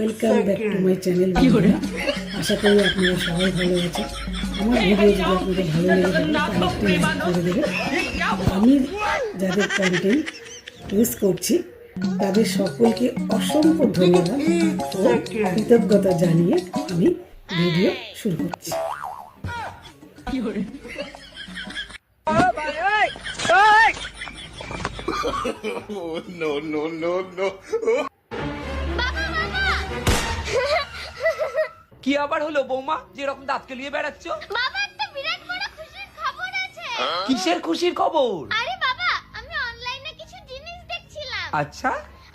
Welcome back to my channel আশা করি আপনারা সবাই ভালো আছেন। আমার ভিডিও যদি আপনাদের ভালো লেগে থাকে তাহলে লাইক করে দেবেন। আমি যাদের কন্টেন্ট ইউজ করছি তাদের সকলকে অসংখ্য ধন্যবাদ ও কৃতজ্ঞতা জানিয়ে আমি ভিডিও শুরু করছি। no, no, no, no. কি আবার হলো বৌমা? যেরকম দাঁত কেলিয়ে বেড়াচ্ছ? বাবা একটা বিরাট বড় খুশির খবর আছে। কিসের খুশির খবর? আরে বাবা আমি অনলাইনে কিছু জিনিস দেখছিলাম। আচ্ছা।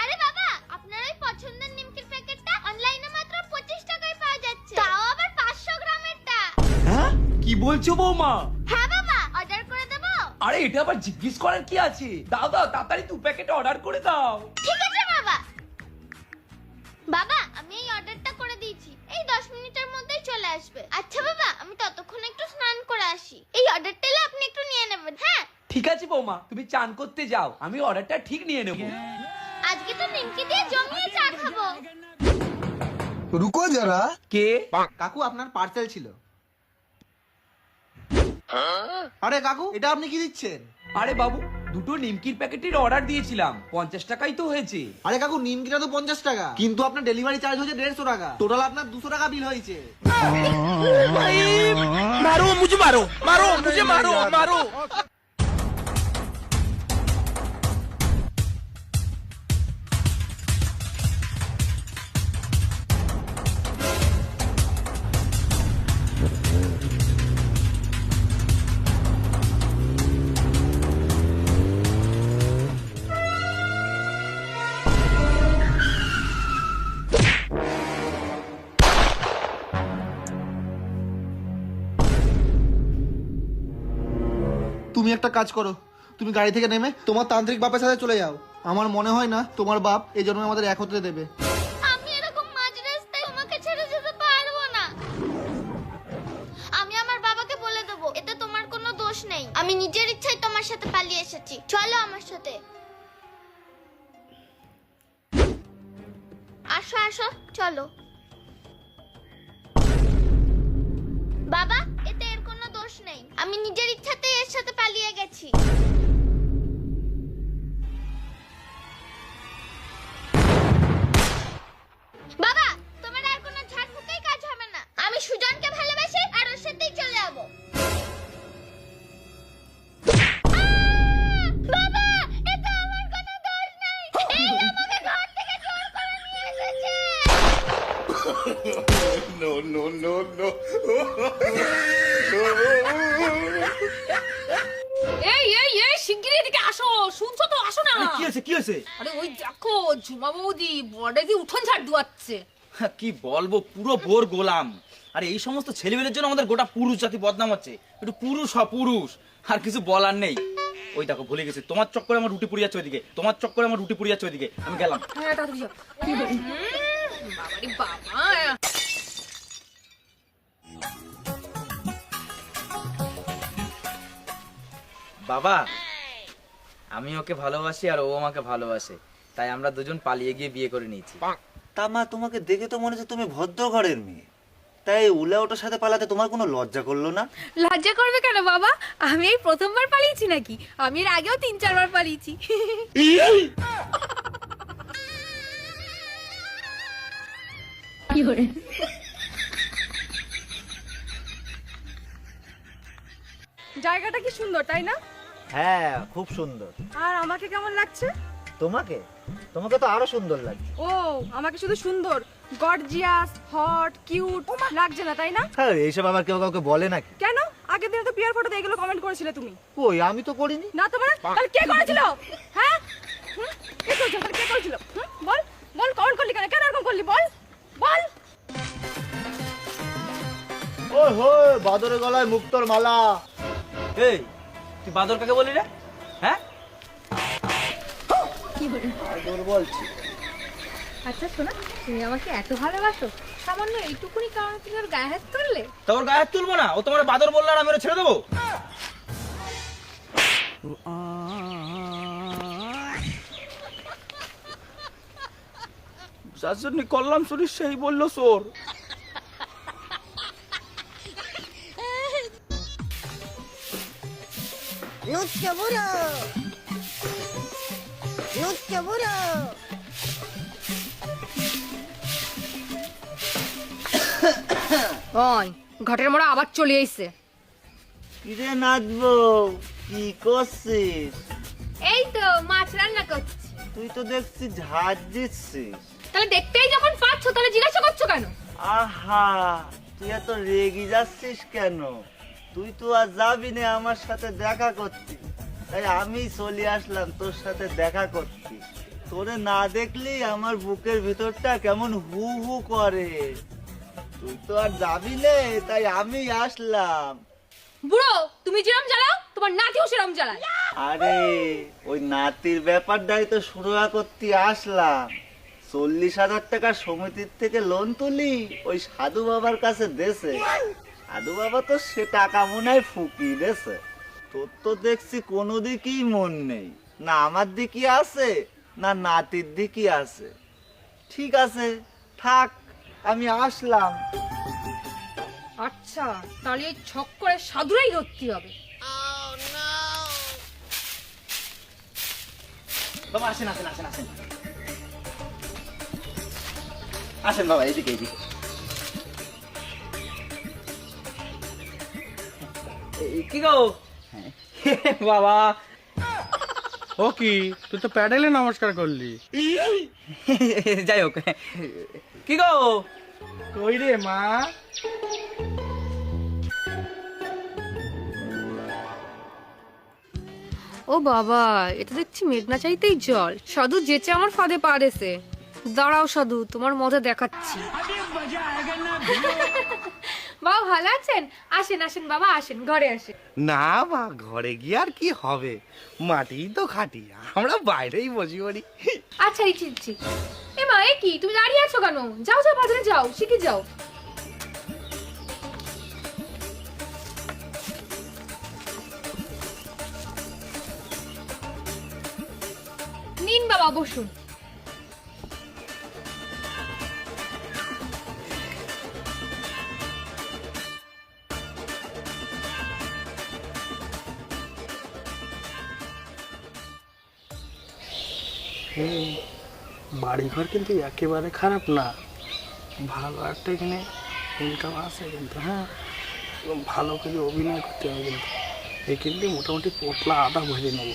আরে বাবা আপনার ওই পছন্দের নিমকির প্যাকেটটা অনলাইনে মাত্র পঁচিশ টাকায় পাওয়া যাচ্ছে। তাও আবার পাঁচশো গ্রামেরটা। হ্যাঁ? কি বলছো বৌমা? হ্যাঁ বাবা অর্ডার করে দেবো? আরে এটা আবার জিজ্ঞেস করার কি আছে? দাও দাও তাড়াতাড়ি দু প্যাকেট অর্ডার করে দাও। ঠিক ঠিক আছে বৌমা তুমি চান করতে যাও আমি অর্ডারটা ঠিক নিয়ে নেব। আজকে তো নিমকি দিয়ে জমিয়ে চা খাব। রুকো যারা। কে? কাকু আপনার পার্সেল ছিল। আরে কাকু এটা আপনি কি দিচ্ছেন? আরে বাবু দুটো নিমকির প্যাকেটের অর্ডার দিয়েছিলাম পঞ্চাশ টাকাই তো হয়েছে। আরে কাকু নিমকিটা তো পঞ্চাশ টাকা। কিন্তু আপনার ডেলিভারি চার্জ হচ্ছে দেড়শো টাকা। টোটাল আপনার দুশো টাকা বিল হয়েছে। তুমি একটা কাজ করো। তুমি গাড়ি থেকে নেমে তোমার তান্ত্রিক বাপের সাথে চলে যাও। আমার মনে হয় না তোমার বাপ এই জন্য আমাদের এক হতে দেবে। আমি নিজের ইচ্ছায় তোমার সাথে পালিয়ে এসেছি। চলো আমার সাথে। আসো আসো, চলো। বাবা, এতে এর কোনো দোষ নেই। আমি নিজের ইচ্ছাতেই এর সাথে No, no, no, no. এই এই এই শিগগিরই এদিকে আসো। শুনছো তো? আসো না। কি হয়েছে কি হয়েছে? আরে ওই দেখো ঝুমা বৌদি বর্ডে দিয়ে উঠোন ঝাড় দুয়াচ্ছে হ্যাঁ, কি বলব পুরো বোর গোলাম। আর এই সমস্ত ছেলেমেয়েদের জন্য আমাদের গোটা পুরুষ জাতি বদনাম হচ্ছে। একটু পুরুষ হ পুরুষ। আর কিছু বলার নেই। ওই দেখো ভুলে গেছি। তোমার চক্করে আমার রুটি পুড়ি যাচ্ছে ওইদিকে। তোমার চক্করে আমার রুটি পুড়ি যাচ্ছে ওইদিকে। আমি গেলাম। হ্যাঁ বাবা। বাবা আমি ওকে ভালোবাসি আর ও আমাকে ভালোবাসে তাই আমরা দুজন পালিয়ে গিয়ে বিয়ে করে নিয়েছি। তা মা তোমাকে দেখে তো মনে হচ্ছে তুমি ভদ্র ঘরের মেয়ে। তাই উলা ওটার সাথে পালাতে তোমার কোনো লজ্জা করল না? লজ্জা করবে কেন বাবা? আমি এই প্রথমবার পালিয়েছি নাকি? আমি এর আগেও তিন চারবার পালিয়েছি। জায়গাটা কি সুন্দর তাই না? হ্যাঁ খুব সুন্দর। আর আমাকে কেমন লাগছে? তোমাকে? তোমাকে তো আরও সুন্দর লাগছে। ও আমাকে শুধু সুন্দর। গর্জিয়াস হট কিউট লাগছে না তাই না? হ্যাঁ এইসব আবার কেউ কাউকে বলে নাকি? কেন? আগের দিনে তো পিয়ার ফটোতে এগুলো কমেন্ট করেছিলে তুমি। কই আমি তো করিনি? না তোমার তাহলে কে করেছিল? হ্যাঁ? কে করেছিল? তাহলে কে করেছিল? বল বল কমেন্ট করলি কেন? কেন এরকম করলি? বল বল। ওই হোয় বাদরের গলায় মুক্তর মালা। এই তুই বাদর কাকে বলি রে? হ্যাঁ? দুর্বল আচ্ছা শোনা তুমি আমাকে এত ভালোবাসো সামান্য এইটুকুনি কারণে তুমি ওর গায়ে হাত তুললে? তোর গায়ে হাত তুলবো না ও তোমার বাদর বলল আর আমি ওরা ছেড়ে দেবো? যার জন্য করলাম চুরি সেই বলল চোর। লুচ্চা বুড়ো লুচ্চা বুড়ো ওই ঘাটের মোড়া আবার চলে এসছে কিরে নাচবো কি করছিস? এই তো মাছ রান্না করছি। তুই তো দেখছি ঝাড় দিচ্ছিস। তাহলে দেখতেই যখন পাচ্ছ তাহলে জিজ্ঞাসা করছ কেন? আহা তুই এত রেগে যাচ্ছিস কেন? তুই তো আর যাবি না আমার সাথে দেখা করতি। তাই আমি চলে আসলাম তোর সাথে দেখা করতি। তোরে না দেখলি আমার বুকের ভিতরটা কেমন হু হু করে। তুই তো আর যাবি নে তাই আমি আসলাম। বুড়ো তুমি যেরম জ্বালাও তোমার নাতিও সেরম জ্বালায়। আরে ওই নাতির ব্যাপারটাই তো শুরু করতে আসলাম। চল্লিশ হাজার টাকা সমিতির থেকে লোন তুলি ওই সাধু বাবার কাছে দেশে। সাধু বাবা তো সে টাকা মনে হয় ফুকি দেশে তোর তো দেখছি কোনো দিকেই মন নেই। না আমার দিকে আছে না নাতির দিকই আছে। ঠিক আছে থাক আমি আসলাম। আচ্ছা তাহলে এই ছক করে সাধুরাই ধরতে হবে। বাবা আসেন আসেন আসেন আসেন। আসেন বাবা এইদিকে এইদিকে। কি গো বাবা। ও কি? তুই তো প্যাডেলে নমস্কার করলি। যাই হোক। কি গো কই রে মা? ও বাবা এটা দেখছি মেঘনা চাইতেই জল সাধু যেচে আমার ফাঁদে পা দিয়েছে দাঁড়াও সাধু তোমার মজা দেখাচ্ছি। বাবা ভালো আছেন? আসেন আসেন বাবা আসেন ঘরে আসেন। না মা ঘরে গিয়ে আর কি হবে? মাটি তো খাটি আমরা বাইরেই বসি পড়ি আচ্ছা দিচ্ছি এ মা এ কি? তুমি দাঁড়িয়ে আছো কেন? যাও যাও বাজারে যাও শিখে যাও। নিন বাবা বসুন। বাড়িঘর কিন্তু একেবারে খারাপ না। ভালো একটা এখানে ইনকাম আছে কিন্তু হ্যাঁ? ভালো করে অভিনয় করতে হবে কিন্তু। এই কিন্তু মোটামুটি পোটলা আটা ভরে নেব।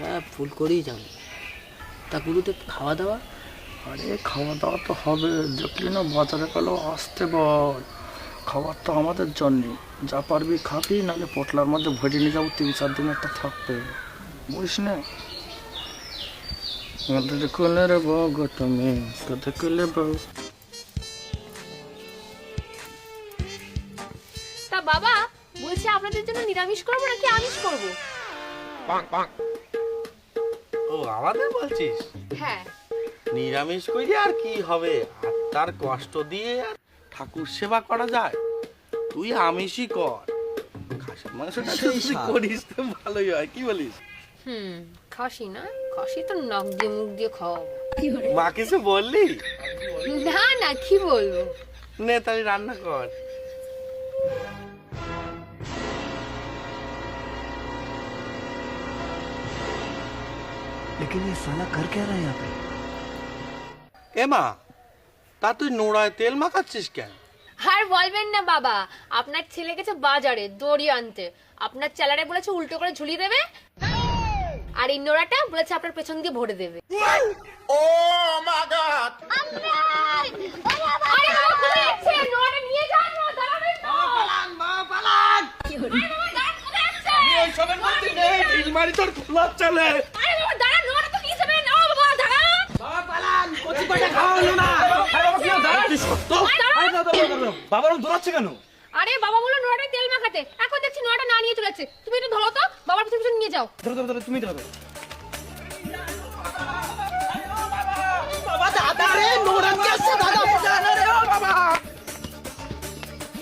হ্যাঁ ফুল করেই যাব। তা গুরুতে খাওয়া দাওয়া আরে খাওয়া দাওয়া তো হবে। দেখলি না বাজারে গেলো, আসতে বল। খাবার তো আমাদের জন্যে। যা পারবি খাবি, নাহলে পোটলার মধ্যে ভরে নিয়ে যাব, তিন চার দিন একটা থাকবে। বুঝিস না? আমাদের কোলে রে বউ তুমি কোথায় কোলে বউ। তা বাবা বলছি আপনাদের জন্য নিরামিষ করব নাকি আমিষ করব? ও আমাদের বলছিস? হ্যাঁ। নিরামিষ করি আর কি হবে? আত্মার কষ্ট দিয়ে আর ঠাকুর সেবা করা যায়। তুই আমিষই কর। খাসির মাংসটা তুই করিস তো ভালোই হয় কি বলিস? হুম। খাসি না খাসি তো নাক দিয়ে মুখ দিয়ে খাওয়াবো মা কিছু বললি না না কি বলবো নে তাহলে রান্না কর लेकिन ये साला कर क्या रहा है यहाँ पे এ মা তা তুই নোড়ায় তেল মাখাচ্ছিস কেন আর বলবেন না বাবা আপনার ছেলে গেছে বাজারে দড়ি আনতে আপনার চেলারে বলেছে উল্টো করে ঝুলিয়ে দেবে আর এই নোড়াটা বলেছে আপনার পেছন দিয়ে ভরে দেবে। ও বাবা, দাঁড়ান। দাঁড়ান। বাবার দৌড়াচ্ছে কেন? আরে বাবা বলল নোড়াটায় তেল মাখাতে। এখন দেখছি নোড়াটা না নিয়ে চলেছে। তুমি একটু ধরো তো বাবার পিছনে পিছনে নিয়ে যাও। ধরো ধরো ধরো তুমি ধরো।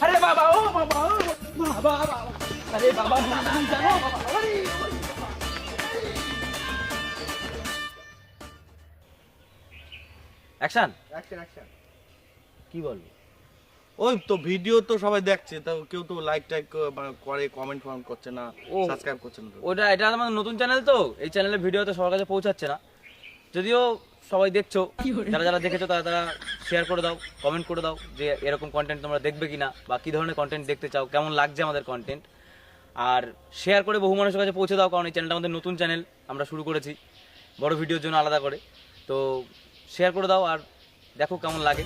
আরে বাবা ও বাবা ও বাবা বাবা আরে বাবা তুমি জানো বাবা আরে অ্যাকশন অ্যাকশন অ্যাকশন কি বলব? ওই তো ভিডিও তো সবাই দেখছে তো কেউ তো লাইক টাইক করে কমেন্ট ফমেন্ট করছে না ও। সাবস্ক্রাইব করছে না। ওটা এটা আমাদের নতুন চ্যানেল তো এই চ্যানেলের ভিডিও তো সবার কাছে পৌঁছাচ্ছে না। যদিও সবাই দেখছ যারা যারা দেখেছ তারা তারা শেয়ার করে দাও কমেন্ট করে দাও যে এরকম কন্টেন্ট তোমরা দেখবে কিনা বা কি ধরনের কন্টেন্ট দেখতে চাও কেমন লাগছে আমাদের কন্টেন্ট আর শেয়ার করে বহু মানুষের কাছে পৌঁছে দাও কারণ এই চ্যানেলটা আমাদের নতুন চ্যানেল আমরা শুরু করেছি বড় ভিডিওর জন্য আলাদা করে। তো শেয়ার করে দাও আর দেখো কেমন লাগে।